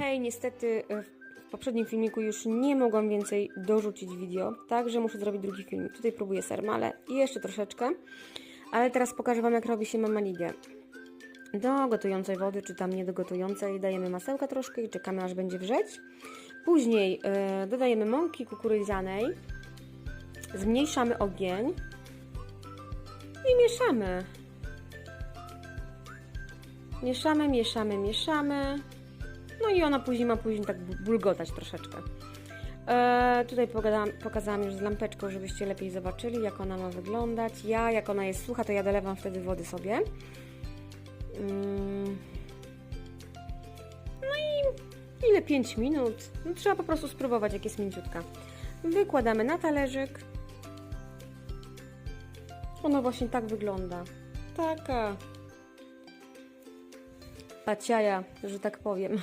Hej, niestety e, w poprzednim filmiku już nie mogłam więcej dorzucić video, także muszę zrobić drugi filmik. Tutaj próbuję sarmale i jeszcze troszeczkę, ale teraz pokażę Wam jak robi się mama Lidia. Do gotującej wody, czy tam nie do gotującej, dajemy masełka troszkę i czekamy aż będzie wrzeć. Później e, dodajemy mąki kukurydzianej, zmniejszamy ogień i mieszamy. Mieszamy, mieszamy, mieszamy. No i ona później ma później tak bu- bulgotać troszeczkę. E, tutaj pogadałam, pokazałam już z lampeczką, żebyście lepiej zobaczyli, jak ona ma wyglądać. Ja, jak ona jest sucha, to ja dolewam wtedy wody sobie. Mm. No i ile? 5 minut. No, trzeba po prostu spróbować, jak jest mięciutka. Wykładamy na talerzyk. Ona właśnie tak wygląda. Taka paciaja, że tak powiem.